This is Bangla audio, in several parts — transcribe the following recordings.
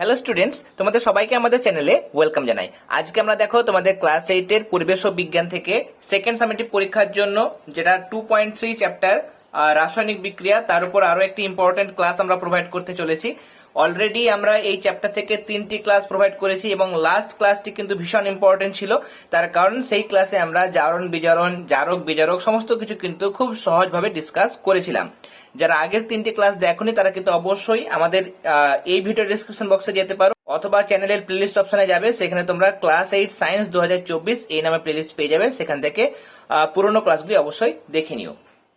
হ্যালো স্টুডেন্টস তোমাদের সবাইকে আমাদের চ্যানেলে ওয়েলকাম জানাই। আজকে আমরা দেখো তোমাদের ক্লাস এইটের পরিবেশ ও বিজ্ঞান থেকে সেকেন্ড সামেটিভ পরীক্ষার জন্য যেটা টু পয়েন্ট থ্রি চ্যাপ্টার রাসায়নিক বিক্রিয়া, তার উপর আরও একটি ইম্পর্টেন্ট ক্লাস আমরা প্রোভাইড করতে চলেছি। অলরেডি আমরা এই চ্যাপ্টার থেকে তিনটি ক্লাস প্রোভাইড করেছি এবং লাস্ট ক্লাসটি কিন্তু ভীষণ ইম্পর্টেন্ট ছিল। তার কারণ সেই ক্লাসে আমরা জারণ, বিজারণ, জারক, বিজারক, সমস্ত কিছু কিন্তু খুব সহজভাবে ডিসকাস করেছিলাম। যারা আগের তিনটি ক্লাস দেখনি, তারা কিন্তু অবশ্যই আমাদের এই ভিডিও ডিসক্রিপশন বক্সে যেতে পারো। অথবা চ্যানেলের প্লেলিস্ট অপশনে যাবে। সেখানে তোমরা ক্লাস এইট সায়েন্স দু এই নামে প্লেলিস্ট পেয়ে যাবে। সেখান থেকে পুরোনো ক্লাসগুলি অবশ্যই দেখে নিও।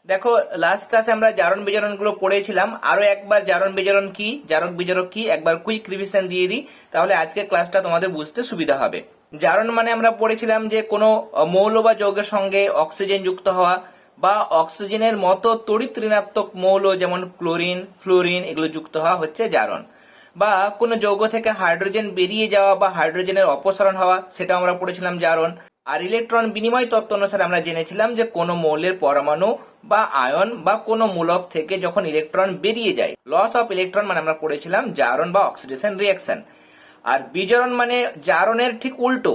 দেখো লাস্ট ক্লাসে আমরা জারণ বিজারণগুলো পড়েছিলাম। আরও একবার জারণ বিজারণ কি, জারক বিজারক কি, একবার কুইক রিভিশন দিয়ে দিই। তাহলে আজকের ক্লাসটা তোমাদের বুঝতে সুবিধা হবে। জারণ মানে আমরা পড়েছিলাম যে কোনো মৌল বা যৌগের সঙ্গে অক্সিজেন যুক্ত হওয়া বা অক্সিজেনের মতো তড়িৎ ঋণাত্মক মৌল যেমন ক্লোরিন, ফ্লোরিন, এগুলো যুক্ত হওয়া হচ্ছে জারণ। বা কোনো যৌগ থেকে হাইড্রোজেন বেরিয়ে যাওয়া বা হাইড্রোজেনের অপসারণ হওয়া সেটা আমরা পড়েছিলাম জারণ। আর ইলেকট্রন বিনিময় তত্ত্ব অনুসারে আমরা জেনেছিলাম যে কোনো মৌলের পরমাণু বা আয়ন বা কোনো মূলক থেকে যখন ইলেকট্রন বেরিয়ে যায়, লস অফ ইলেকট্রন মানে আমরা পড়েছিলাম জারণ বা অক্সিডেশন রিয়াকশন আর বিজারণ মানে জারণের ঠিক উল্টো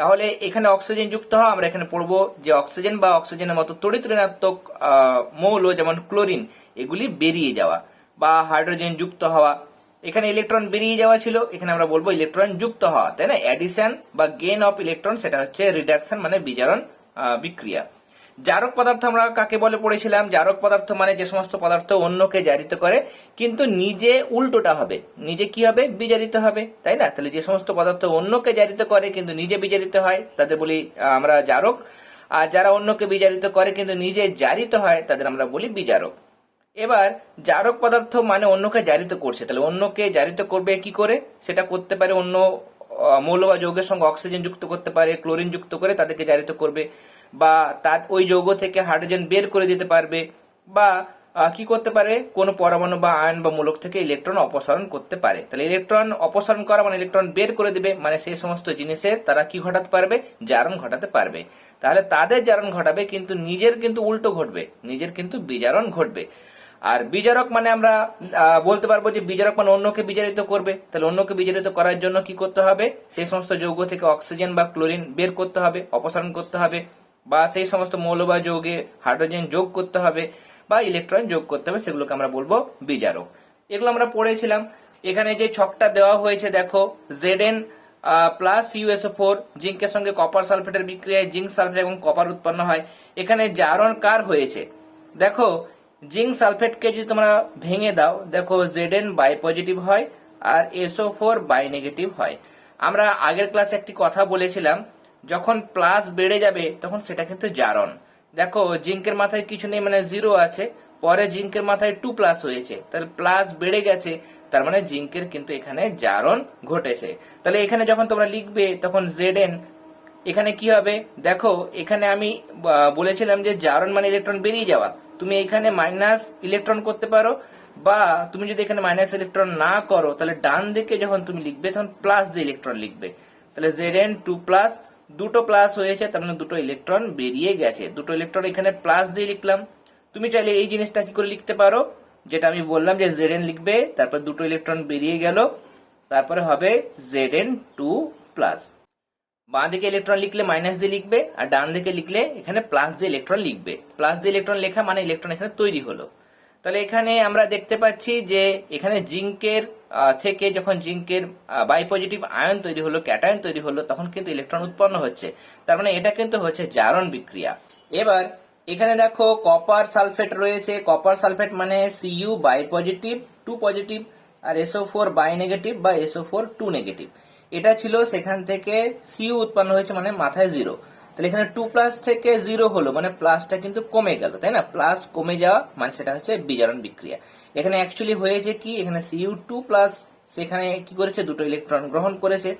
তাহলে এখানে অক্সিজেন যুক্ত হওয়া, আমরা এখানে পড়ব যে অক্সিজেন বা অক্সিজেনের মতো তড়িৎ ঋণাত্মক মৌল যেমন ক্লোরিন এগুলি বেরিয়ে যাওয়া বা হাইড্রোজেন যুক্ত হওয়া। এখানে ইলেকট্রন বেরিয়ে যাওয়া ছিল, এখানে আমরা বলব ইলেকট্রন যুক্ত হওয়া, তাই না? অ্যাডিশন বা গেন অফ ইলেকট্রন সেটা হচ্ছে রিডাকশন মানে বিজারণ বিক্রিয়া। জারক পদার্থ আমরা কাকে বলে পড়েছিলাম? জারক পদার্থ মানে যে সমস্ত পদার্থ অন্যকে জারিত করে, কিন্তু নিজে উল্টোটা হবে। নিজে কি হবে? বিজারিত হবে, তাই না? তাহলে যে সমস্ত পদার্থ অন্যকে জারিত করে, কিন্তু নিজে বিজারিত হয়, তাদের বলি আমরা জারক। আর যারা অন্যকে বিজারিত করে, কিন্তু নিজে জারিত হয়, তাদের আমরা বলি বিজারক। এবার, জারক পদার্থ মানে অন্যকে জারিত করছে। তাহলে অন্যকে জারিত করবে কি করে? সেটা করতে পারে অন্য মৌল বা যৌগের সঙ্গে অক্সিজেন যুক্ত করতে পারে ক্লোরিন যুক্ত করে তাদেরকে জারিত করবে। বা তার ওই যৌগ থেকে হাইড্রোজেন বের করে দিতে পারবে বা কি করতে পারে? কোনো পরমাণু বা আয়ন বা মূলক থেকে ইলেকট্রন অপসারণ করতে পারে। তাহলে ইলেকট্রন অপসারণ করা মানে ইলেকট্রন বের করে দিবে মানে সেই সমস্ত জিনিসের তারা কি ঘটাতে পারবে? জারণ ঘটাতে পারবে। তাহলে তাদের জারণ ঘটাবে, কিন্তু নিজের কিন্তু উল্টো ঘটবে। নিজের কিন্তু বিজারণ ঘটবে। আর বিজারক মানে আমরা বলতে পারব যে বিজারক মানে অন্যকে বিজারিত করবে। তাহলে অন্যকে বিজারিত করার জন্য কি করতে হবে? সেই সমস্ত যৌগ থেকে অক্সিজেন বা ক্লোরিন বের করতে হবে, অপসারণ করতে হবে। বা সেই সমস্ত মৌল বা যৌগে হাইড্রোজেন যোগ করতে হবে বা ইলেকট্রন যোগ করতে হবে, সেগুলোকে আমরা বলব বিজারক এগুলো আমরা পড়েছিলাম। এখানে যে ছকটা দেওয়া হয়েছে, দেখো জেড এন প্লাস ইউএসও ফোর জিঙ্কের সঙ্গে কপার সালফেটের বিক্রিয়ায় জিঙ্ক সালফেট এবং কপার উৎপন্ন হয়। এখানে জারণ কার হয়েছে? দেখো জিঙ্ক সালফেটকে যদি তোমরা ভেঙে দাও, দেখো জেড এন বাই পজিটিভ হয় আর এসও ফোর বাই নেগেটিভ হয়। আমরা আগের ক্লাসে একটি কথা বলেছিলাম যখন প্লাস বেড়ে যাবে, তখন সেটা কিন্তু জারণ। দেখো জিঙ্কের মাথায় কিছু নেই মানে জিরো আছে। পরে জিঙ্কের মাথায় টু প্লাস হয়েছে। তাহলে প্লাস বেড়ে গেছে, তার মানে জিঙ্কের কিন্তু এখানে জারণ ঘটেছে। তাহলে এখানে যখন তোমরা লিখবে, তখন জেড এন এখানে কি হবে? দেখো, এখানে আমি বলেছিলাম যে জারণ মানে ইলেকট্রন বেরিয়ে যাওয়া। তুমি এখানে মাইনাস ইলেকট্রন করতে পারো, বা তুমি যদি এখানে মাইনাস ইলেকট্রন না করো, তাহলে ডান দিকে যখন তুমি লিখবে, তখন প্লাস দিয়ে ইলেকট্রন লিখবে। তাহলে জেড এন টু প্লাস দুটো প্লাস হয়েছে, তার মানে দুটো ইলেকট্রন বেরিয়ে গেছে। দুটো ইলেকট্রন এখানে প্লাস দিয়ে লিখলাম। তুমি চাইলে এই জিনিসটা কি করে লিখতে পারো? যেটা আমি বললাম যে জেড এন লিখবে, তারপর দুটো ইলেকট্রন বেরিয়ে গেল, তারপরে হবে জেড এন টু প্লাস বাঁ দিকে ইলেকট্রন লিখলে মাইনাস দিয়ে লিখবে, আর ডান দিকে লিখলে এখানে প্লাস দিয়ে ইলেকট্রন লিখবে। প্লাস দিয়ে ইলেকট্রন লেখা মানে ইলেকট্রন এখানে তৈরি হলো। তাহলে এখানে আমরা দেখতে পাচ্ছি যে এখানে জিঙ্কের থেকে যখন জিঙ্কের বাই পজিটিভ আয়ন তৈরি হলো ক্যাটায়ন তৈরি হলো, তখন কিন্তু ইলেকট্রন উৎপন্ন হচ্ছে। তার মানে এটা কিন্তু হচ্ছে জারণ বিক্রিয়া। এবার এখানে দেখো কপার সালফেট রয়েছে। কপার সালফেট মানে CU by positive two positive R SO four by negative বা এসও ফোর টু নেগেটিভ এটা ছিল সেখান থেকে সিইউ উৎপন্ন হয়েছে মানে মাথায় জিরো তাহলে এখানে টু প্লাস থেকে জিরো হলো মানে প্লাসটা কিন্তু কমে গেল, তাই না? প্লাস কমে যাওয়া মানে সেটা হচ্ছে বিজারণ বিক্রিয়া। এখানে অ্যাকচুয়ালি হয়েছে কি? এখানে সিইউ টু প্লাস সেখানে কি করেছে? দুটো ইলেকট্রন গ্রহণ করেছে।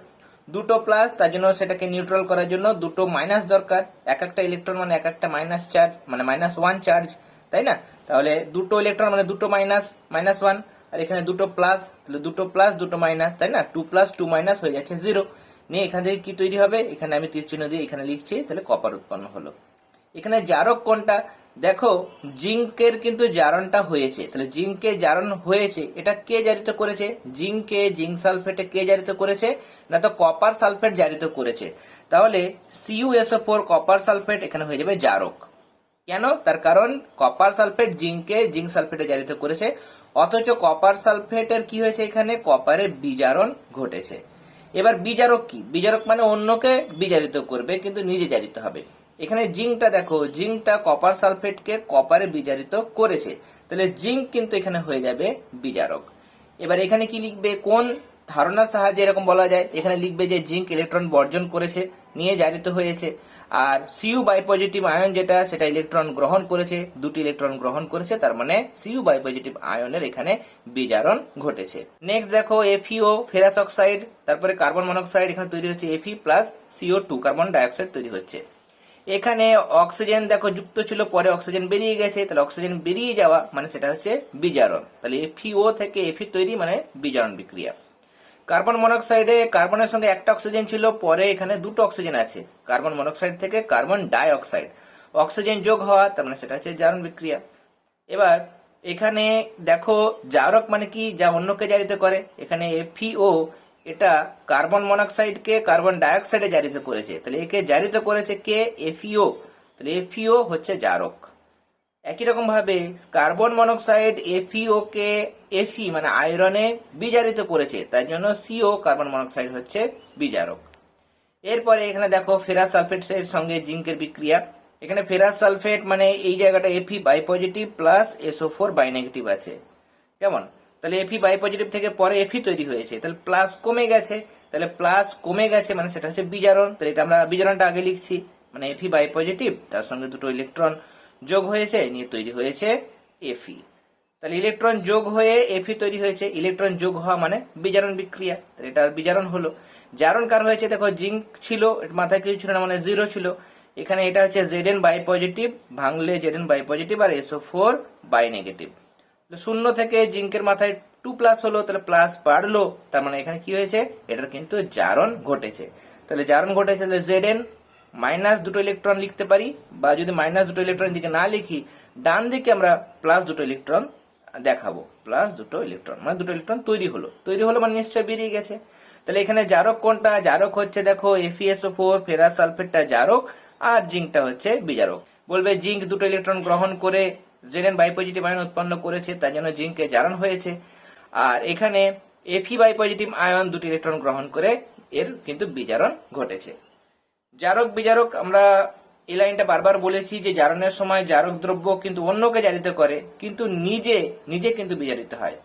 দুটো প্লাস তার জন্য সেটাকে নিউট্রাল করার জন্য দুটো মাইনাস দরকার। এক একটা ইলেকট্রন মানে এক একটা মাইনাস চার্জ মানে মাইনাস ওয়ান চার্জ তাই না? তাহলে দুটো ইলেকট্রন মানে দুটো মাইনাস মাইনাস ওয়ান আর এখানে দুটো প্লাস তাহলে দুটো প্লাস দুটো মাইনাস তাই না? টু প্লাস টু মাইনাস হয়ে যাচ্ছে জিরো নিয়ে এখান থেকে কি তৈরি হবে? এখানে আমি তীর চিহ্ন দিয়ে এখানে লিখছি, তাহলে কপার উৎপন্ন হলো। এখানে জারক কোনটা? দেখো, জিঙ্কের কিন্তু জারণটা হয়েছে। তাহলে জিঙ্কে জারণ হয়েছে, এটা কে জারিত করেছে? জিঙ্কে, জিঙ্ক সালফেটে কে জারিত করেছে? না তো কপার সালফেট জারিত করেছে। তাহলে সিইউএসও ফোর কপার সালফেট এখানে হয়ে যাবে জারক। কেন? তার কারণ কপার সালফেট জিঙ্কে, জিঙ্ক সালফেটে জারিত করেছে। অথচ কপার সালফেটের কি হয়েছে এখানে? কপারের বিজারণ ঘটেছে। এবার বিজারক কি? বিজারক মানে অন্যকে বিজারিত করবে, কিন্তু নিজে জারিত হবে। এখানে জিঙ্কটা দেখো, জিঙ্কটা কপার সালফেটকে কপারে বিজারিত করেছে। তাহলে জিঙ্ক কিন্তু এখানে হয়ে যাবে বিজারক এবার এখানে কি লিখবে? কোন ধারণার সাহায্যে এরকম বলা যায়? এখানে লিখবে যে জিঙ্ক ইলেকট্রন বর্জন করেছে। নিয়ে জারিত হয়েছে। আর সিইউ বাই পজিটিভ আয়ন যেটা, সেটা ইলেকট্রন গ্রহণ করেছে। দুটি ইলেকট্রন গ্রহণ করেছে, তার মানে সিইউ বাই পজিটিভ আয়নের এখানে বিজারণ ঘটেছে। নেক্সট দেখো এফিও ফেরাস অক্সাইড, তারপরে কার্বন মনোক্সাইড, এখানে তৈরি হচ্ছে এফি plus CO two carbon dioxide তৈরি হচ্ছে। এখানে অক্সিজেন দেখো, যুক্ত ছিল, পরে অক্সিজেন বেরিয়ে গেছে, তাহলে অক্সিজেন বেরিয়ে যাওয়া মানে সেটা হচ্ছে বিজারণ। তাহলে এফিও থেকে এফি তৈরি মানে বিজারণ বিক্রিয়া। কার্বন মনোক্সাইডে কার্বনের সঙ্গে একটা অক্সিজেন ছিল, পরে এখানে দুটো অক্সিজেন আছে। কার্বন মনোক্সাইড থেকে কার্বন ডাই অক্সাইড অক্সিজেন যোগ হওয়া, তার মানে সেটা হচ্ছে জারণ বিক্রিয়া। এবার, এখানে দেখো, জারক মানে কি? যা অন্যকে জারিত করে। এখানে এফিও এটা কার্বন মনোক্সাইডকে কার্বন ডাইঅক্সাইডে জারিত করেছে। তাহলে একে জারিত করেছে কে? এফিও তাহলে এফিও হচ্ছে জারক। একই রকম ভাবে কার্বন মনোক্সাইড এফিও কে এফি মানে আয়রনে বিজারিত করেছে তার জন্য সিও কার্বন মনোক্সাইড হচ্ছে বিজারক। এরপরে এখানে দেখো ফেরাস সালফেটের সঙ্গে জিঙ্কের বিক্রিয়া। এখানে ফেরাস সালফেট মানে এই জায়গাটা এফি by positive plus SO four by negative আছে। কেমন? তাহলে এফি বাই পজিটিভ থেকে পরে এফি তৈরি হয়েছে, তাহলে প্লাস কমে গেছে, তাহলে প্লাস কমে গেছে মানে সেটা হচ্ছে বিজারণ। তাহলে এটা আমরা বিজারণটা আগে লিখছি মানে এফি বাই পজিটিভ তার সঙ্গে দুটো ইলেকট্রন যোগ হয়েছে নিয়ে তৈরি হয়েছে এফি তাহলে ইলেকট্রন যোগ হয়ে এফি তৈরি হয়েছে ইলেকট্রন যোগ হওয়া মানে বিজারণ বিক্রিয়া। তাহলে এটা বিজারণ হলো। জারণ কার হয়েছে? দেখো জিঙ্ক ছিল মাথায় কিছু ছিল না মানে জিরো ছিল। এখানে এটা হচ্ছে জেড এন বাই পজিটিভ ভাঙলে জেড এন বাই পজিটিভ আর এসও ফোর বাই নেগেটিভ শূন্য থেকে জিঙ্কের মাথায় টু প্লাস হলো, তাহলে প্লাস বাড়লো। তার মানে এখানে কি হয়েছে? এটার কিন্তু জারণ ঘটেছে। তাহলে জারণ ঘটেছে, তাহলে জেড এন মাইনাস দুটো ইলেকট্রন লিখতে পারি, বা যদি মাইনাস দুটো ইলেকট্রন দিকে না লিখি, ডান দিকে আমরা প্লাস দুটো ইলেকট্রন দেখাবো। প্লাস দুটো ইলেকট্রন মানে দুটো ইলেকট্রন তৈরি হলো। তৈরি হলো মানে নিশ্চয় বেরিয়ে গেছে। তাহলে এখানে জারক কোনটা? জারক হচ্ছে দেখো এফিএসও ফোর ফেরাস সালফেটটা জারক, আর জিঙ্কটা হচ্ছে বিজারক। বলবে জিঙ্ক দুটো ইলেকট্রন গ্রহণ করে জেনেন বাই পজিটিভ আয়ন উৎপন্ন করেছে, তার জন্য জিঙ্কে জারণ হয়েছে। আর এখানে এফি বাই পজিটিভ আয়ন দুটি ইলেকট্রন গ্রহণ করে, এর কিন্তু বিজারণ ঘটেছে। জারক বিজারক, আমরা এই লাইনটা বারবার বলেছি যে জারণের সময় জারক দ্রব্য কিন্তু অন্যকে জারিত করে, কিন্তু নিজে নিজে কিন্তু বিজারিত হয়।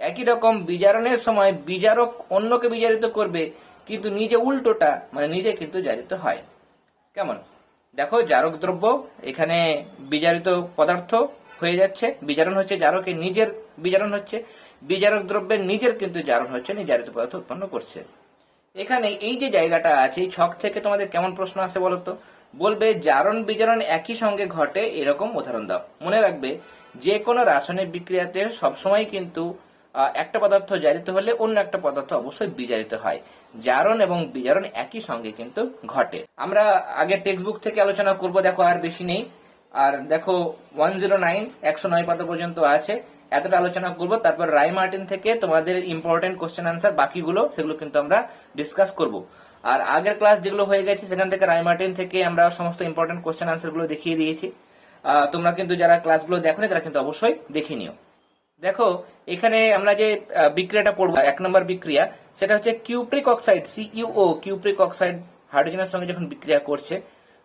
একই রকম বিজারণের সময় বিজারক অন্যকে বিজারিত করবে, কিন্তু নিজে উল্টোটা মানে নিজে কিন্তু জারিত হয়। কেমন? দেখো, জারক দ্রব্য, এখানে বিজারিত পদার্থ হয়ে যাচ্ছে। বিজারণ হচ্ছে জারকের নিজের বিজারণ হচ্ছে। বিজারক দ্রব্যের নিজের কিন্তু জারণ হচ্ছে নিজারিত পদার্থ উৎপন্ন করছে। এখানে এই যে জায়গাটা আছে, এই ছক থেকে তোমাদের কেমন প্রশ্ন আসে বলতো? বলবে, জারণ বিজারণ একই সঙ্গে ঘটে, এরকম উদাহরণ দাও। মনে রাখবে, যে কোনো রাসায়নিক বিক্রিয়াতে সবসময় কিন্তু একটা পদার্থ জারিত হলে অন্য একটা পদার্থ অবশ্যই বিজারিত হয়। জারণ এবং বিজারণ একই সঙ্গে কিন্তু ঘটে। আমরা আগে টেক্সট বুক থেকে আলোচনা করব, দেখো আর বেশি নেই। আর দেখো ওয়ান জিরো নাইন একশো নয় পাতা পর্যন্ত আছে। এতটা আলোচনা করব, তারপর রাই মার্টিন থেকে তোমাদের ইম্পর্টেন্ট কোশ্চেন আনসার বাকিগুলো সেগুলো কিন্তু আমরা ডিসকাস করব। আর আগের ক্লাস যেগুলো হয়ে গেছে, সেখান থেকে রাই মার্টিন থেকে আমরা সমস্ত ইম্পর্টেন্ট কোশ্চেন আনসারগুলো দেখিয়ে দিয়েছি। তোমরা কিন্তু যারা ক্লাসগুলো দেখো তারা কিন্তু অবশ্যই দেখে নিও। দেখো, এখানে আমরা যে বিক্রিয়াটা পড়ব, এক নম্বর বিক্রিয়া, সেটা হচ্ছে cupric oxide C U O cupric oxide হাইড্রোজেনের সঙ্গে যখন বিক্রিয়া করছে,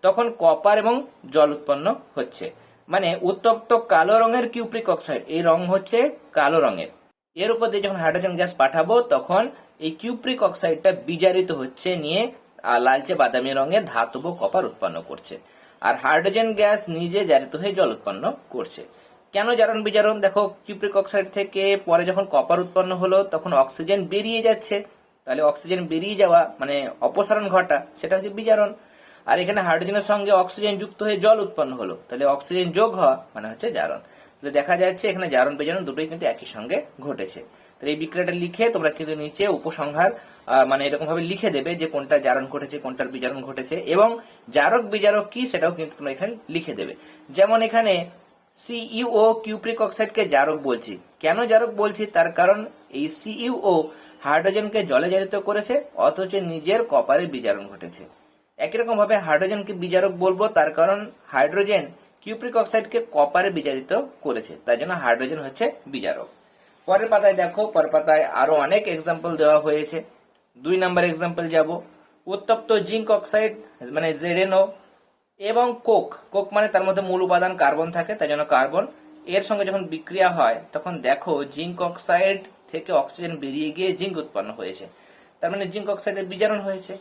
তখন কপার এবং জল উৎপন্ন হচ্ছে। মানে উত্তপ্ত কালো রঙের কিউপ্রিক অক্সাইড এই রং হচ্ছে কালো রঙের। এর উপর দিয়ে যখন হাইড্রোজেন গ্যাস পাঠাবো, তখন এই কিউপ্রিক অক্সাইডটা বিজারিত হচ্ছে, নিয়ে লালচে বাদামি রঙের ধাতব কপার উৎপন্ন করছে। আর হাইড্রোজেন গ্যাস নিজে জারিত হয়ে জল উৎপন্ন করছে। কেন জারণ বিজারণ? দেখো কিউপ্রিক অক্সাইড থেকে পরে যখন কপার উৎপন্ন হলো, তখন অক্সিজেন বেরিয়ে যাচ্ছে। তাহলে অক্সিজেন বেরিয়ে যাওয়া মানে অপসারণ ঘটা, সেটা হচ্ছে বিজারণ। আর এখানে হাইড্রোজেনের সঙ্গে অক্সিজেন যুক্ত হয়ে জল উৎপন্ন হলো। তাহলে অক্সিজেন যোগ হওয়া মানে হচ্ছে জারণ। তাহলে দেখা যাচ্ছে এখানে জারণ বিজারণ দুটোই কিন্তু একই সঙ্গে ঘটেছে। তো এই বিক্রিয়াটা লিখে তোমরা কিন্তু নিচে উপসংহার মানে এরকম ভাবে লিখে দেবে যে কোনটা জারণ ঘটেছে, কোনটার বিজারণ ঘটেছে এবং জারক বিজারক কি সেটাও কিন্তু তোমরা এখানে লিখে দেবে। যেমন এখানে সিইও কিউপ্রিক অক্সাইডকে জারক বলছি। কেন জারক বলছি? তার কারণ এই সিইও হাইড্রোজেনকে জলে জারিত করেছে, অথচ নিজের কপারে বিজারণ ঘটেছে। একই রকম ভাবে হাইড্রোজেনকে বিজারক বলব, তার কারণ হাইড্রোজেন কিউপ্রিক অক্সাইডকে কপারে বিজারিত করেছে তার জন্য হাইড্রোজেন হচ্ছে বিজারক পরের পাতায় দেখো, পরের পাতায় আরও অনেক এক্সাম্পল দেওয়া হয়েছে। দুই নাম্বার এক্সাম্পল যাব। উত্তপ্ত জিঙ্ক অক্সাইড মানে জেডেনও এবং কোক কোক মানে তার মধ্যে মূল উপাদান কার্বন থাকে, তাই জন্য কার্বন। এর সঙ্গে যখন বিক্রিয়া হয়, তখন দেখো জিঙ্ক অক্সাইড থেকে অক্সিজেন বেরিয়ে গিয়ে জিঙ্ক উৎপন্ন হয়েছে। তার মানে জিঙ্ক অক্সাইডের বিজারণ হয়েছে।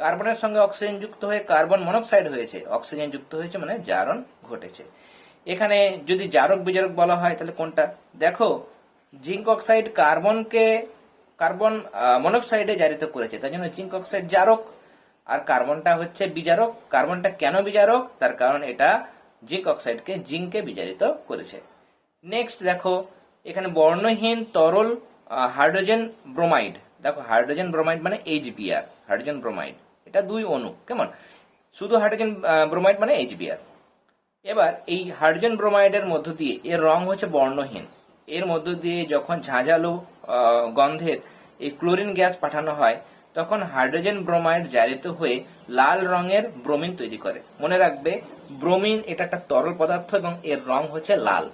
কার্বনের সঙ্গে অক্সিজেন যুক্ত হয়ে কার্বন মনোক্সাইড হয়েছে। অক্সিজেন যুক্ত হয়েছে মানে জারণ ঘটেছে। এখানে যদি জারক বিজারক বলা হয়, তাহলে কোনটা? দেখো, জিঙ্ক অক্সাইড কার্বনকে, কার্বন মনোক্সাইডে জারিত করেছে তাই জন্য জিঙ্ক অক্সাইড জারক। আর কার্বনটা হচ্ছে বিজারক। কার্বনটা কেন বিজারক? তার কারণ এটা জিঙ্ক অক্সাইডকে জিঙ্কে বিজারিত করেছে। নেক্সট দেখো, এখানে বর্ণহীন তরল হাইড্রোজেন ব্রোমাইড। দেখো, হাইড্রোজেন ব্রোমাইড মানে H B R hydrogen bromide. এটা দুই অণু, কেমন? শুধু হাইড্রোজেন ব্রোমাইড মানে এইচবিআর এবার এই হাইড্রোজেন ব্রোমাইডের মধ্য দিয়ে, এর রং হচ্ছে বর্ণহীন। এর মধ্য দিয়ে যখন ঝাঁঝালো গন্ধের এই ক্লোরিন গ্যাস পাঠানো হয়, তখন হাইড্রোজেন ব্রোমাইড জারিত হয়ে লাল রঙের ব্রোমিন তৈরি করে। মনে রাখবে ব্রোমিন এটা একটা তরল পদার্থ এবং এর রং হচ্ছে লাল।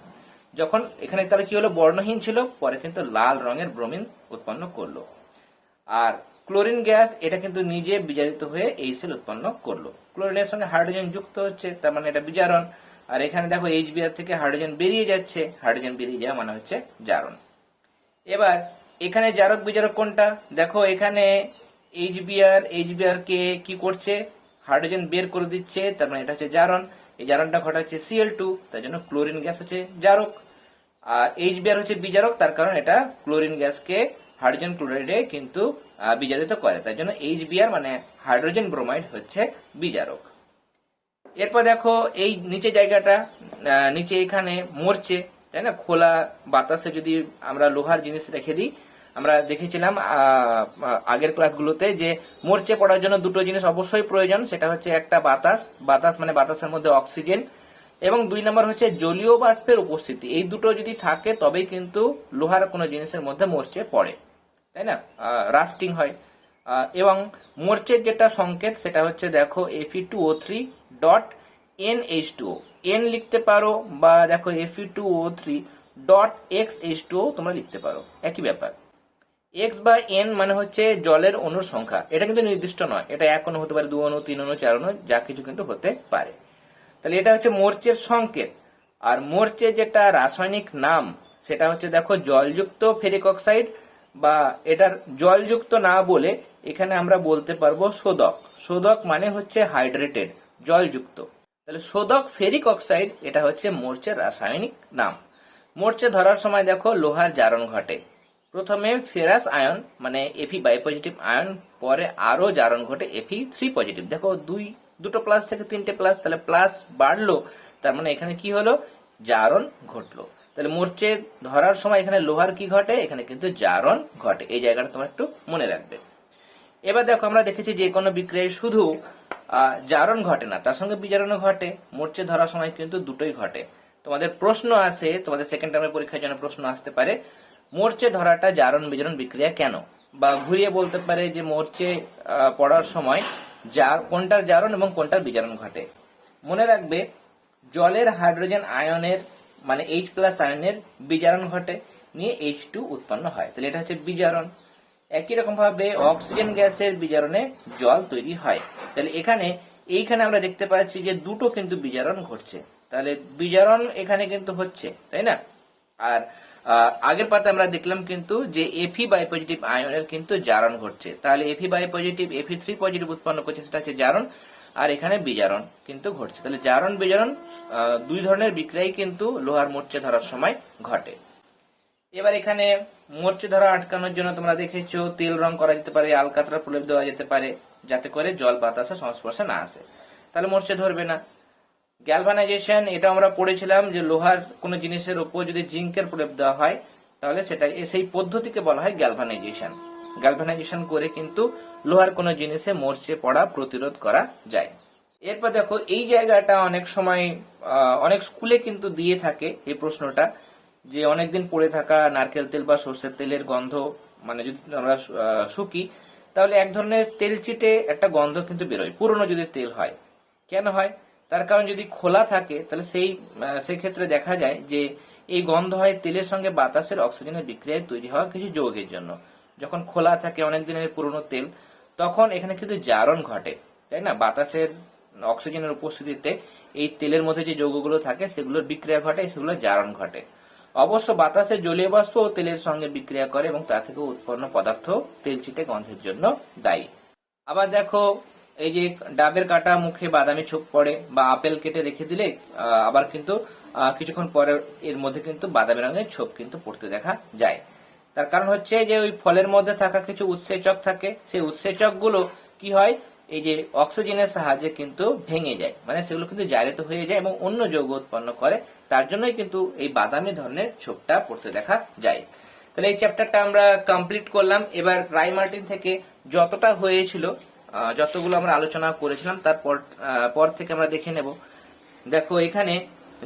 যখন এখানে তাহলে কি হলো? বর্ণহীন ছিল, পরে কিন্তু লাল রঙের ব্রোমিন উৎপন্ন করল। আর ক্লোরিন গ্যাস, এটা কিন্তু নিজে বিজারিত হয়ে এই সেল উৎপন্ন করল। ক্লোরিনের সঙ্গে হাইড্রোজেন যুক্ত হচ্ছে, তার মানে এটা বিজারণ। আর এখানে দেখো এইচবিআর থেকে হাইড্রোজেন বেরিয়ে যাচ্ছে, হাইড্রোজেন বেরিয়ে যাওয়া মানে হচ্ছে জারণ। এবার, এখানে জারক বিজারক কোনটা? দেখো, এখানে এইচবিআর এইচবিআর কে কি করছে? হাইড্রোজেন বের করে দিচ্ছে, তার মানে এটা হচ্ছে জারণ। এই জারণটা ঘটাচ্ছে সিএল টু তার জন্য ক্লোরিন গ্যাস হচ্ছে জারক। আর এইচবিআর হচ্ছে বিজারক, তার কারণ এটা ক্লোরিন গ্যাসকে হাইড্রোজেন ক্লোরাইডে কিন্তু বিজারিত করে। তার জন্য এইচবিআর মানে হাইড্রোজেন ব্রোমাইড হচ্ছে বিজারক। এরপর দেখো, এই নিচে জায়গাটা নিচে এখানে মরছে, তাই না? খোলা বাতাসে যদি আমরা লোহার জিনিস রেখে দিই, আমরা দেখেছিলাম আগের ক্লাসগুলোতে যে মরচে পড়ার জন্য দুটো জিনিস অবশ্যই প্রয়োজন, সেটা হচ্ছে একটা বাতাস বাতাস মানে বাতাসের মধ্যে অক্সিজেন, এবং দুই নম্বর হচ্ছে জলীয় বাষ্পের উপস্থিতি। এই দুটো যদি থাকে, তবেই কিন্তু লোহার কোনো জিনিসের মধ্যে মরচে পড়ে। তাই না? রাস্টিং হয়। এবং মোর্চের যেটা সংকেত, সেটা হচ্ছে দেখো এফি two O three dot N H two N লিখতে পারো বা দেখো এফি two O three dot X H two তোমরা লিখতে পারো। একই ব্যাপার। এক্স বা এন মানে হচ্ছে জলের অণুর সংখ্যা। এটা কিন্তু নির্দিষ্ট নয়। এটা এক অণু হতে পারে, দু অণু, তিন অণু, চার অণু, যা কিছু কিন্তু হতে পারে। তাহলে এটা হচ্ছে মোর্চের সংকেত। আর মোর্চের যেটা রাসায়নিক নাম, সেটা হচ্ছে দেখো জলযুক্ত ফেরিক অক্সাইড বা এটার জলযুক্ত না বলে এখানে আমরা বলতে পারব শোধক শোধক মানে হচ্ছে হাইড্রেটেড, জলযুক্ত। তাহলে শোধক ফেরিক অক্সাইড, এটা হচ্ছে মোর্চের রাসায়নিক নাম। মোর্চে ধরার সময় দেখো লোহার জারণ ঘটে। প্রথমে ফেরাস আয়ন মানে এফি বাই পজিটিভ আয়ন, পরে আরও জারণ ঘটে এফি থ্রি পজিটিভ দেখো দুই, দুটো প্লাস থেকে তিনটে প্লাস তাহলে প্লাস বাড়লো, তার মানে এখানে কি হলো? জারণ ঘটলো। তাহলে মোর্চে ধরার সময় এখানে লোহার কি ঘটে? এখানে কিন্তু জারণ ঘটে। এই জায়গাটা তোমার একটু মনে রাখবে। এবার দেখো, আমরা দেখেছি যে কোনো বিক্রিয়ায় শুধু জারণ ঘটে না, তার সঙ্গে বিজারণও ঘটে। মোর্চে ধরার সময় কিন্তু দুটোই ঘটে। তোমাদের প্রশ্ন আসে তোমাদের সেকেন্ড টার্মের পরীক্ষার জন্য প্রশ্ন আসতে পারে মোর্চে ধরাটা জারণ বিজারণ বিক্রিয়া কেন? বা ঘুরিয়ে বলতে পারে যে মোর্চে পড়ার সময় যা কোনটার জারণ এবং কোনটার বিজারণ ঘটে। মনে রাখবে, জলের হাইড্রোজেন আয়নের মানে এইচ প্লাস আয়নের বিজারণ ঘটে, নিয়ে এইচ টু উৎপন্ন হয়। তাহলে এটা হচ্ছে বিজারণ। একই রকম ভাবে অক্সিজেন গ্যাসের বিজারণে জল তৈরি হয়। তাহলে এখানে, এইখানে আমরা দেখতে পাচ্ছি যে দুটো কিন্তু বিজারণ ঘটছে। তাহলে বিজারণ এখানে কিন্তু হচ্ছে, তাই না? আর আগের পাতে আমরা দেখলাম কিন্তু যে এফি বাই পজিটিভ আয়নের কিন্তু জারণ ঘটছে। তাহলে এফি বাই পজিটিভ এফি থ্রি পজিটিভ উৎপন্ন করছে, সেটা হচ্ছে জারণ। আর এখানে বিজারণ কিন্তু ঘটছে। তাহলে জারণ, বিজারণ দুই ধরনের বিক্রিয়াই কিন্তু লোহার মোর্চে ধরার সময় ঘটে। এবার এখানে মোর্চে ধরা আটকানোর জন্য তোমরা দেখেছ, তেল রং করা যেতে পারে, আলকাতরা প্রলেপ দেওয়া যেতে পারে, যাতে করে জল, বাতাসে সংস্পর্শে না আসে। তাহলে মোর্চে ধরবে না। গ্যালভানাইজেশন, এটা আমরা পড়েছিলাম যে লোহার কোনো জিনিসের উপর যদি জিঙ্কের প্রলেপ দেওয়া হয়, তাহলে সেটা সেই পদ্ধতিকে বলা হয় গ্যালভানাইজেশন। গ্যালভানাইজেশন করে কিন্তু লোহার কোনো জিনিসে মরচে পড়া প্রতিরোধ করা যায়। এরপর দেখো, এই জায়গাটা অনেক সময় অনেক স্কুলে কিন্তু দিয়ে থাকে এই প্রশ্নটা যে অনেকদিন পড়ে থাকা নারকেল তেল বা সর্ষের তেলের গন্ধ মানে যদি আমরা শুকি, তাহলে এক ধরনের তেল চিটে একটা গন্ধ কিন্তু বেরোয়, পুরনো যদি তেল হয়। কেন হয়? তার কারণ যদি খোলা থাকে, তাহলে সেই সেক্ষেত্রে দেখা যায় যে এই গন্ধ হয় তেলের সঙ্গে বাতাসের অক্সিজেনের বিক্রিয়ায় তৈরি হওয়া কিছু যৌগের জন্য। যখন খোলা থাকে অনেক দিনের পুরনো তেল, তখন এখানে কিন্তু জারণ ঘটে, তাই না? বাতাসের অক্সিজেনের উপস্থিতিতে এই তেলের মধ্যে যে যৌগগুলো থাকে, সেগুলোর বিক্রিয়া ঘটে, সেগুলোর জারণ ঘটে। অবশ্য বাতাসে জলীয় বাষ্প ও তেলের সঙ্গে বিক্রিয়া করে এবং তা থেকে উৎপন্ন পদার্থ তেল চিটে গন্ধের জন্য দায়ী। আবার দেখো, এই যে ডাবের কাটা মুখে বাদামি ছোপ পড়ে বা আপেল কেটে রেখে দিলে আবার কিন্তু কিছুক্ষণ পরে এর মধ্যে কিন্তু বাদামি রঙের ছোপ কিন্তু পড়তে দেখা যায়। তার কারণ হচ্ছে যে ওই ফলের মধ্যে থাকা কিছু উৎসেচক থাকে। সেই উৎসেচকগুলো কি হয়? এই যে অক্সিজেনের সাহায্যে কিন্তু ভেঙে যায়। মানে সেগুলো কিন্তু জারিত হয়ে যায় এবং অন্য যৌগ উৎপন্ন করে। তার জন্যই কিন্তু এই বাদামি ধরনের ছোপটা পড়তে দেখা যায়। তাহলে এই চ্যাপ্টারটা আমরা কমপ্লিট করলাম। এবার রাই মার্টিন থেকে যতটা হয়েছিল যতগুলো আমরা আলোচনা করেছিলাম, তারপর পর থেকে আমরা দেখে নেব। দেখো, এখানে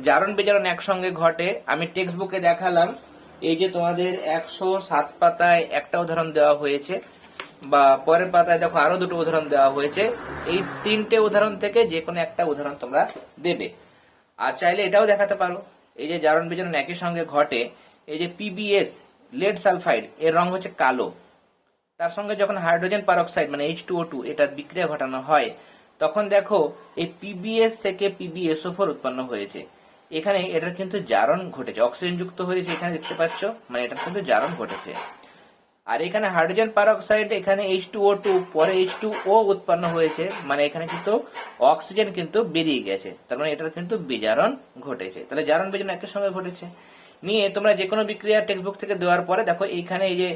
জারণ বিজারণ একসঙ্গে ঘটে। আমি টেক্সট বুকে দেখালাম। এই যে তোমাদের একশো সাত পাতায় একটা উদাহরণ দেওয়া হয়েছে, বা পরের পাতায় দেখো আরও দুটো উদাহরণ দেওয়া হয়েছে, এই তিনটে উদাহরণ থেকে যে কোনো একটা উদাহরণ তোমরা দেবে। আর চাইলে এটাও দেখাতে পারো, এই যে জারণ বিজারণ একই সঙ্গে ঘটে, এই যে পিবিএস লেড সালফাইড এর রং হচ্ছে কালো। তার সঙ্গে যখন হাইড্রোজেন পারঅক্সাইড মানে এইচ টু ও টু এটার বিক্রিয়া ঘটানো হয়, তখন দেখো এই পিবিএস থেকে পিবিএসও ফোর উৎপন্ন হয়েছে। এখানে এটার কিন্তু জারণ ঘটেছে অক্সিজেন যুক্ত হয়েছে এখানে দেখতে পাচ্ছ মানে এটার কিন্তু জারণ ঘটেছে। আর এখানে হাইড্রোজেন পারঅক্সাইড এখানে এইচ টু ও টু পরে এইচ টু ও উৎপন্ন হয়েছে মানে এখানে কিন্তু অক্সিজেন কিন্তু বেরিয়ে গেছে, তার মানে এটার কিন্তু বিজারণ ঘটেছে। তাহলে জারণ বিজারণ একই সঙ্গে ঘটেছে। নিয়ে তোমরা যে কোনো বিক্রিয়া টেক্সট বুক থেকে দেওয়ার পরে দেখো, এইখানে এই যে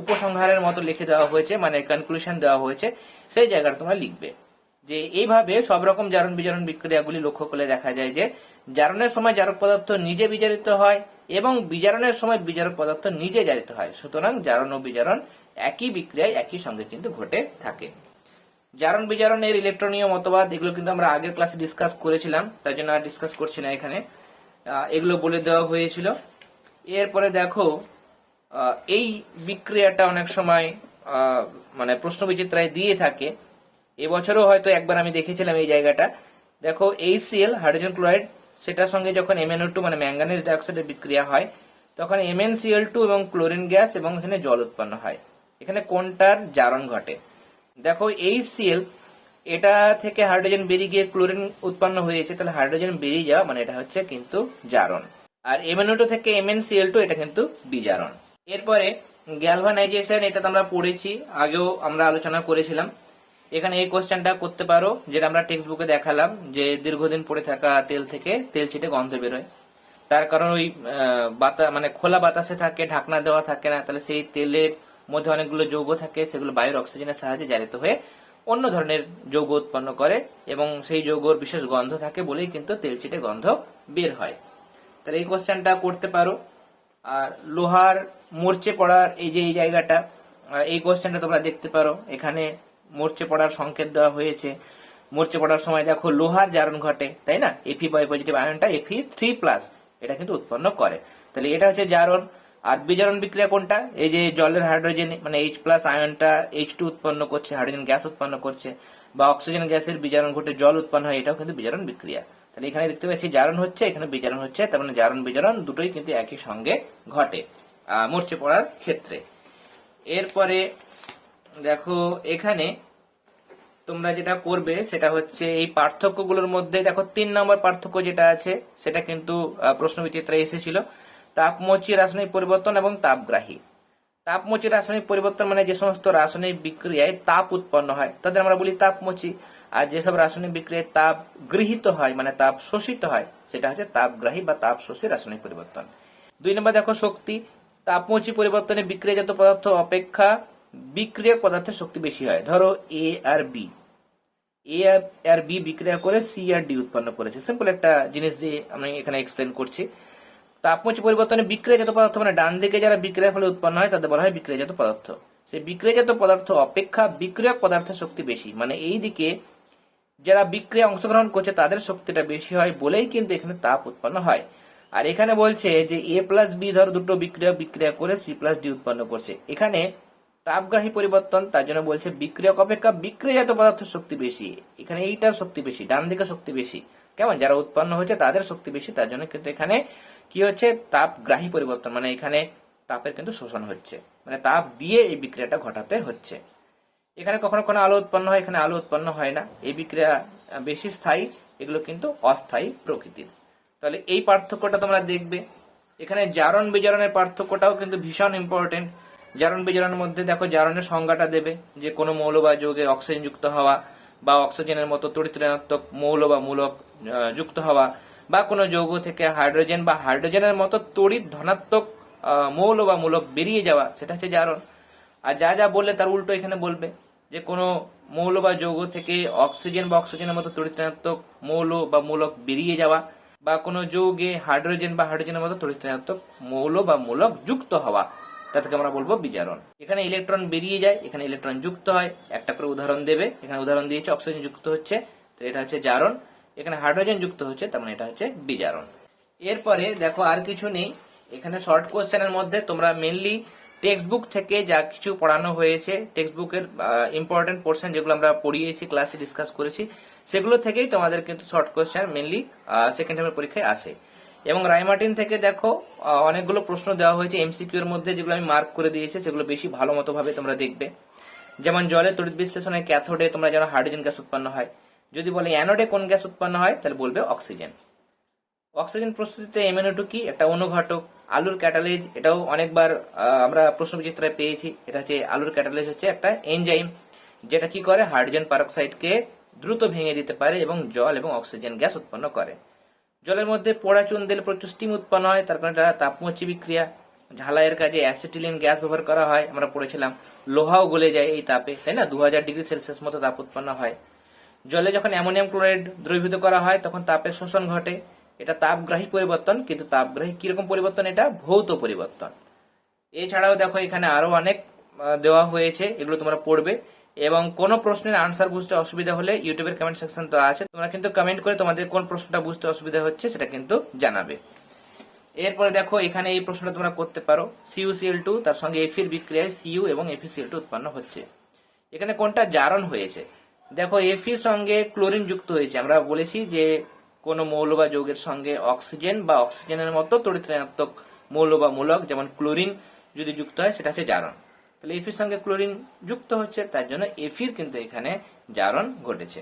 উপসংহারের মতো লিখে দেওয়া হয়েছে মানে কনক্লুশন দেওয়া হয়েছে, সেই জায়গাটা তোমরা লিখবে। যে এইভাবে সব রকম জারণ বিজারণ বিক্রিয়াগুলি লক্ষ্য করলে দেখা যায় যে জারণের সময় জারক পদার্থ নিজে বিজারিত হয় এবং বিজারণের সময় বিজারক পদার্থ নিজে জারিত হয়। সুতরাং জারণ ও বিজারণ একই বিক্রিয়ায় একই সঙ্গে কিন্তু ঘটে থাকে। জারণ বিজারণের ইলেকট্রনীয় মতবাদ এগুলো কিন্তু আমরা আগের ক্লাসে ডিসকাস করেছিলাম, তাই জন্য আর ডিসকাস করছি না এখানে। এগুলো বলে দেওয়া হয়েছিল। এরপরে দেখো এই বিক্রিয়াটা অনেক সময় মানে প্রশ্ন বিচিত্রায় দিয়ে থাকে। এবছরও হয়তো একবার আমি দেখেছিলাম এই জায়গাটা। দেখো এইচসিএল হাইড্রোজেন ক্লোরাইড সেটার সঙ্গে যখন এমএনও টু মানে ম্যাঙ্গানিজ ডাইঅক্সাইডের বিক্রিয়া হয়, তখন M N C L two এবং ক্লোরিন গ্যাস এবং এখানে জল উৎপন্ন হয়। এখানে কোনটার জারণ ঘটে? দেখো, এই সিএল এটা থেকে হাইড্রোজেন বেরিয়ে গিয়ে ক্লোরিন উৎপন্ন হয়েছে, তাহলে হাইড্রোজেন বেরিয়ে যাওয়া মানে এটা হচ্ছে কিন্তু জারণ। আর এমএনও টু থেকে এমএনসিএল টু এটা কিন্তু বিজারণ। এরপরে গ্যালভানাইজেশন এটা তো আমরা পড়েছি, আগেও আমরা আলোচনা করেছিলাম। এখানে এই কোয়েশ্চেনটা করতে পারো, যেটা আমরা টেক্সট বুকে দেখালাম, যে দীর্ঘদিন পড়ে থাকা তেল থেকে তেল ছিটে গন্ধ বেরোয়। তার কারণ ওই বাতা মানে খোলা বাতাসে থাকে, ঢাকনা দেওয়া থাকে না, তাহলে সেই তেলের মধ্যে অনেকগুলো যৌগ থাকে, সেগুলো বায়ুর অক্সিজেনের সাহায্যে জারিত হয়ে অন্য ধরনের যৌগ উৎপন্ন করে এবং সেই যৌগর বিশেষ গন্ধ থাকে বলেই কিন্তু তেল চিটে গন্ধ বের হয়। তাহলে এই কোশ্চেনটা করতে পারো। আর লোহার মরচে পড়ার এই যে এই জায়গাটা এই কোশ্চেনটা তোমরা দেখতে পারো। এখানে মরচে পড়ার সংকেত দেওয়া হয়েছে। মরচে পড়ার সময় দেখো লোহার জারণ ঘটে, তাই না? এফি বাই পজিটিভ আয়নটা এফি থ্রি প্লাস এটা কিন্তু উৎপন্ন করে। তাহলে এটা হচ্ছে জারণ। আর বিজারণ বিক্রিয়া কোনটা? এই যে জলের হাইড্রোজেন মানে এইচ প্লাস আয়নটা এইচ টু উৎপন্ন করছে হাইড্রোজেন গ্যাস উৎপন্ন করছে, বা অক্সিজেন গ্যাসের বিজারণ ঘটে, জল উৎপন্ন হয়, এটাও কিন্তু বিজারণ বিক্রিয়া। তাহলে এখানে দেখতে পাচ্ছি জারণ হচ্ছে, এখানে বিজারণ হচ্ছে, তার মানে জারণ বিজারণ দুটোই কিন্তু একই সঙ্গে ঘটে মরচে পড়ার ক্ষেত্রে। এরপরে দেখো এখানে তোমরা যেটা করবে সেটা হচ্ছে এই পার্থক্যগুলোর মধ্যে দেখো তিন নম্বর পার্থক্য যেটা আছে সেটা কিন্তু আহ, প্রশ্ন বিচিত্রায় এসেছিল। তাপমোচী রাসায়নিক পরিবর্তন এবং তাপগ্রাহী। তাপমোচী রাসায়নিক পরিবর্তন মানে যে সমস্ত রাসায়নিক বিক্রিয়ায় তাপ উৎপন্ন হয় তাদের আমরা বলি তাপমোচী। আর যেসব রাসায়নিক বিক্রিয়ায় তাপ গৃহীত হয় মানে তাপ শোষিত হয় সেটা হচ্ছে তাপগ্রাহী বা তাপ শোষী রাসায়নিক পরিবর্তন। দুই নম্বর দেখো শক্তি। তাপমোচী পরিবর্তনে বিক্রিয়াজাত পদার্থ অপেক্ষা বিক্রিয়ক পদার্থের শক্তি বেশি হয়। ধরো এ আর বি এ আর বি বিক্রিয়া করে সি আর ডি উৎপন্ন করেছে। সিম্পল একটা জিনিস দিয়ে আমি এখানে এক্সপ্লেন করছি। তাপমোচী পরিবর্তনে বিক্রিয়াজাত পদার্থ মানে ডান দিকে যারা বিক্রিয়ার ফলে উৎপন্ন হয়, তাদের বলা হয় বিক্রিয়াজাত পদার্থ। সেই বিক্রিয়াজাত পদার্থ অপেক্ষা বিক্রিয়ক পদার্থের শক্তি বেশি। মানে এই দিকে যারা বিক্রিয়া অংশগ্রহণ করছে, তাদের শক্তিটা বেশি হয় বলেই কিন্তু এখানে তাপ উৎপন্ন হয়। আর এখানে বলছে যে এ প্লাস বি ধর, দুটো বিক্রিয়া বিক্রিয়া করে সি প্লাস ডি উৎপন্ন করছে। এখানে তাপগ্রাহী পরিবর্তন, তার জন্য বলছে বিক্রিয়ক অপেক্ষা বিক্রিয়াজাত পদার্থের শক্তি বেশি। এখানে এইটার শক্তি বেশি, ডান দিকে শক্তি বেশি। কেমন? যারা উৎপন্ন হয়েছে তাদের শক্তি বেশি, তার জন্য কিন্তু এখানে কি হচ্ছে? তাপগ্রাহী পরিবর্তন মানে এখানে তাপের কিন্তু শোষণ হচ্ছে। মানে তাপ দিয়ে এই বিক্রিয়াটা ঘটাতে হচ্ছে। এখানে কখনো কোনো আলো উৎপন্ন হয়? এখানে আলো উৎপন্ন হয় না। এই বিক্রিয়া বেশি স্থায়ী, এগুলো কিন্তু অস্থায়ী প্রকৃতির তাহলে এই পার্থক্যটা তোমরা দেখবে। এখানে জারণ বিজারণের পার্থক্যটাও কিন্তু ভীষণ ইম্পর্টেন্ট জারণ বিজারণের মধ্যে দেখো জারণের সংজ্ঞাটা দেবে যে কোনো মৌল বা যৌগে অক্সিজেন যুক্ত হওয়া বা অক্সিজেনের মতো তড়িৎ ঋণাত্মক মৌল বা মূলক যুক্ত হওয়া বা কোনো যৌগ থেকে হাইড্রোজেন বা হাইড্রোজেনের মতো তড়িৎ ধনাত্মক মৌল বা মূলক বেরিয়ে যাওয়া, সেটা হচ্ছে জারণ। আর যা যা বললে তার উল্টো এখানে বলবে যে কোনো মৌল বা যৌগ থেকে অক্সিজেন বা অক্সিজেনের মতো তড়িৎ মৌল বা মূলক বেরিয়ে যাওয়া বা কোনো যৌগে হাইড্রোজেন বা হাইড্রোজেনের মতো তড়িৎ মৌল বা মূলক যুক্ত হওয়া। তাদেরকে আমরা বলব বিজারণ। এখানে ইলেকট্রন বেরিয়ে যায়, এখানে ইলেকট্রন যুক্ত হয়, একটা করে উদাহরণ দেবে। এখানে উদাহরণ দিয়েছে অক্সিজেন যুক্ত হচ্ছে, তো এটা হচ্ছে জারণ। এখানে হাইড্রোজেন যুক্ত হচ্ছে, তার মানে এটা হচ্ছে বিজারণ। এরপরে দেখো আর কিছু নেই। এখানে শর্ট কোশ্চেনের মধ্যে তোমরা মেনলি টেক্সট বুক থেকে যা কিছু পড়ানো হয়েছে টেক্সট বুকের ইম্পর্টেন্ট পোর্শন যেগুলো আমরা পড়িয়েছি ক্লাসে ডিসকাস করেছি, সেগুলো থেকেই তোমাদের কিন্তু শর্ট কোশ্চেন মেনলি সেকেন্ড টাইমের পরীক্ষায় আসে। এবং রাইমার্টিন থেকে দেখো অনেকগুলো প্রশ্ন দেওয়া হয়েছে এমসিকিউ এর মধ্যে, যেগুলো আমি মার্ক করে দিয়েছি, সেগুলো বেশি ভালো মতো ভাবে তোমরা দেখবে। যেমন জলে তড়িৎ বিশ্লেষণে ক্যাথোডে তোমরা যেন হাইড্রোজেন গ্যাস উৎপন্ন হয়। যদি বলে অ্যানোডে কোন গ্যাস উৎপন্ন হয়, তাহলে বলবে অক্সিজেন। অক্সিজেন প্রস্তুতিতে এমএনও কি? একটা অনুঘটক। আলুর ক্যাটালিজ, এটাও অনেকবার আমরা প্রশ্নবিচিত্রায় পেয়েছি। এটা হচ্ছে আলুর ক্যাটালিজ হচ্ছে একটা এনজাইম, যেটা কি করে? হাইড্রোজেন পারক্সাইডকে দ্রুত ভেঙে দিতে পারে এবং জল এবং অক্সিজেন গ্যাস উৎপন্ন করে। জলের মধ্যে পোড়া চুন দিলে প্রচুর স্টিম উৎপন্ন হয়, তার কারণে এটা তাপমোচী বিক্রিয়া। ঝালাইয়ের কাজে অ্যাসিটিলিন গ্যাস ব্যবহার করা হয়, আমরা পড়েছিলাম, লোহাও গলে যায় এই তাপে, তাই না? দু হাজার ডিগ্রি সেলসিয়াস মতো তাপ উৎপন্ন হয়। জলে যখন অ্যামোনিয়াম ক্লোরাইড দ্রবীভূত করা হয়, তখন তাপের শোষণ ঘটে। এটা তাপগ্রাহী পরিবর্তন, কিন্তু তাপগ্রাহী কীরকম পরিবর্তন এটা? ভৌত পরিবর্তন। এছাড়াও দেখো এখানে আরও অনেক দেওয়া হয়েছে, এগুলো তোমরা পড়বে। এবং কোন প্রশ্নের আনসার বুঝতে অসুবিধা হলে ইউটিউবের কমেন্ট সেকশন তো আছে। তোমরা কিন্তু কমেন্ট করে তোমাদের কোন প্রশ্নটা বুঝতে অসুবিধা হচ্ছে সেটা কিন্তু জানাবে। এরপরে দেখো, এখানে এই প্রশ্নটা তোমরা করতে পারো। সিইউসিএল টু তার সঙ্গে এফির বিক্রিয়ায় সিইউ এবং এফিসিএল টু উৎপন্ন হচ্ছে। এখানে কোনটা জারণ হয়েছে? দেখো এফির সঙ্গে ক্লোরিন যুক্ত হয়েছে। আমরা বলেছি যে কোন মৌল বা যৌগের সঙ্গে অক্সিজেন বা অক্সিজেনের মতো তড়িৎ ঋণাত্মক মৌল বা মূলক, যেমন ক্লোরিন যদি যুক্ত হয়, সেটা হচ্ছে জারণ। তাহলে এফির সঙ্গে ক্লোরিন যুক্ত হচ্ছে, তার জন্য এফির কিন্তু এখানে জারণ ঘটেছে।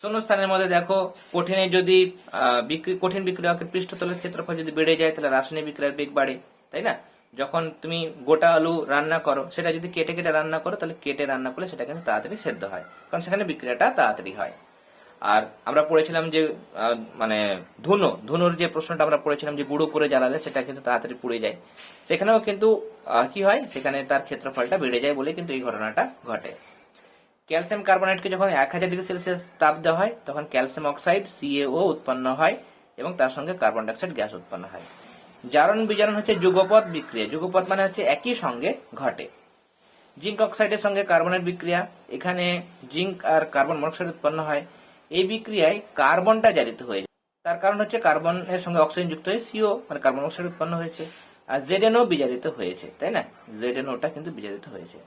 শূন্য স্থানের মধ্যে দেখো, কঠিনে যদি কঠিন বিক্রিয়কের পৃষ্ঠতলের ক্ষেত্রফল যদি বেড়ে যায়, তাহলে রাসায়নিক বিক্রিয়ার বেগ বাড়ে, তাই না? যখন তুমি গোটা আলু রান্না করো, সেটা যদি কেটে কেটে রান্না করো, তাহলে কেটে রান্না করলে সেটা কিন্তু তাড়াতাড়ি সেদ্ধ হয়, কারণ সেখানে বিক্রিয়াটা তাড়াতাড়ি হয়। আর আমরা পড়েছিলাম যে মানে ধুনো, ধুনোর যে প্রশ্নটা আমরা পড়েছিলাম যে গুঁড়ো করে জ্বালালে সেটা কিন্তু তাড়াতাড়ি পুড়ে যায়। সেখানেও কিন্তু কি হয়? সেখানে তার ক্ষেত্রফলটা বেড়ে যায় বলে কিন্তু এই ঘটনাটা ঘটে। ক্যালসিয়াম কার্বনেটকে যখন এক হাজার ডিগ্রি সেলসিয়াস তাপ দেওয়া হয়, তখন ক্যালসিয়াম অক্সাইড সিএও উৎপন্ন হয় এবং তার সঙ্গে কার্বন ডাইঅক্সাইড গ্যাস উৎপন্ন হয়। জারণ বিজারণ হচ্ছে যুগপথ বিক্রিয়া। যুগপথ মানে হচ্ছে একই সঙ্গে ঘটে। জিঙ্ক অক্সাইডের সঙ্গে কার্বনের বিক্রিয়া। এখানে জিঙ্ক আর কার্বন মনোক্সাইড উৎপন্ন হয়। এই বিক্রিয়ায় কার্বনটা জারিত হয়ে যায় তার কারণ হচ্ছে কার্বনের সঙ্গে অক্সিজেন যুক্ত হয়ে সিও মানে কার্বন অক্সাইড উৎপন্ন হয়েছে। আর জেডেনও বিজারিত হয়েছে, তাই না? জেডেনওটা কিন্তু বিজারিত হয়েছে।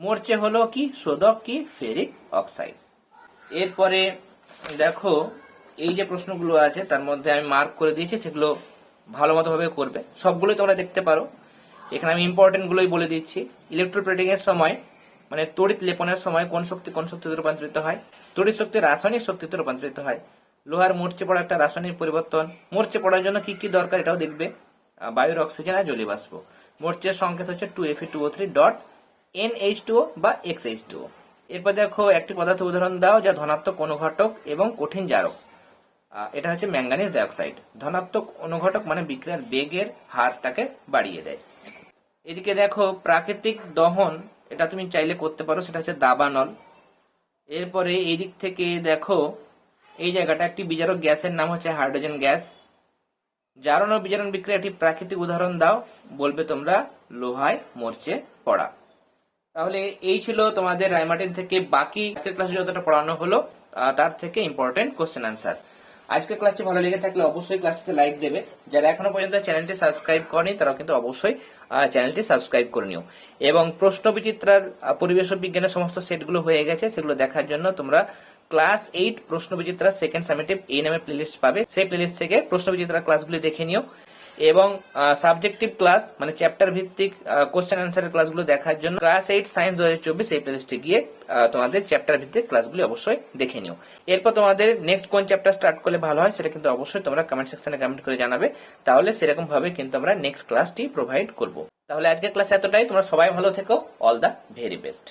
মরচে হলো কি? শোধক কি? Ferric oxide. এরপরে দেখো, এই যে প্রশ্নগুলো আছে, তার মধ্যে আমি মার্ক করে দিয়েছি, সেগুলো ভালো মতো ভাবে করবে। সবগুলোই তোমরা দেখতে পারো। এখানে আমি ইম্পর্টেন্ট গুলোই বলে দিচ্ছি। ইলেকট্রোপ্লেটিং এর সময় মানে তড়িৎ লেপনের সময় কোন শক্তি কোন শক্তিতে রূপান্তরিত হয়? তড়িৎ শক্তি রাসায়নিক শক্তিতে রূপান্তরিত হয়। লোহার মরচে পড়া একটা রাসায়নিক পরিবর্তন। মরচে পড়ার জন্য কি কি দরকার এটাও দেখবে। বায়ুর অক্সিজেন আর জলীয় বাষ্প। মরচের সংকেত হচ্ছে two F two O three dot N H two বা এক্স এইচ টু এরপর দেখো, একটি পদার্থ উদাহরণ দাও যা ধনাত্মক অনুঘটক এবং কঠিন জারক। এটা হচ্ছে ম্যাঙ্গানিজ ডাইঅক্সাইড। ধনাত্মক অনুঘটক মানে বিক্রিয়ার বেগের হারটাকে বাড়িয়ে দেয়। এদিকে দেখো, প্রাকৃতিক দহন এটা তুমি চাইলে করতে পারো, সেটা হচ্ছে দাবানল। এরপরে এই দিক থেকে দেখো, এই জায়গাটা একটি বিজারক গ্যাসের নাম হচ্ছে হাইড্রোজেন গ্যাস। জারণ ও বিজারণ বিক্রিয়া একটি প্রাকৃতিক উদাহরণ দাও, বলবে তোমরা, লোহায় মরচে পড়া। তাহলে এই ছিল তোমাদের রায়মার্টিন থেকে বাকি ক্লাসে যতটা পড়ানো হলো তার থেকে ইম্পর্টেন্ট কোশ্চেন আনসার আজকের ক্লাসটি ভালো লেগে থাকলে অবশ্যই ক্লাসটিতে লাইক দেবে। যারা এখনও পর্যন্ত চ্যানেলটি সাবস্ক্রাইব করেনি, তারা কিন্তু অবশ্যই চ্যানেলটি সাবস্ক্রাইব করে নিও। এবং প্রশ্ন বিচিত্রার পরিবেশ বিজ্ঞানের সমস্ত সেটগুলো হয়ে গেছে, সেগুলো দেখার জন্য তোমরা ক্লাস এইট প্রশ্ন বিচিত্রা সেকেন্ড সামেটিভ এই নামে প্লেলিস্ট পাবে। সেই প্লেলিস্ট থেকে প্রশ্ন বিচিত্রা ক্লাসগুলি দেখে নিও। এবং সাবজেক্টিভ ক্লাস মানে চ্যাপ্টার ভিত্তিক কোশ্চেন অ্যান্সারের ক্লাসগুলো দেখার জন্য ক্লাস এইট সায়েন্স দু চব্বিশ এই প্লেলিস্টে গিয়ে তোমাদের চ্যাপ্টার ভিত্তিক ক্লাসগুলি অবশ্যই দেখে নিও। এরপর তোমাদের নেক্সট কোন চ্যাপ্টার স্টার্ট করলে ভালো হয় সেটা কিন্তু অবশ্যই তোমরা কমেন্ট সেকশনে কমেন্ট করে জানাবে। তাহলে সেরকম ভাবে কিন্তু আমরা নেক্সট ক্লাসটি প্রোভাইড করব। তাহলে আজকের ক্লাস এতটাই, তোমরা সবাই ভালো থেকো অল দ্য ভেরি বেস্ট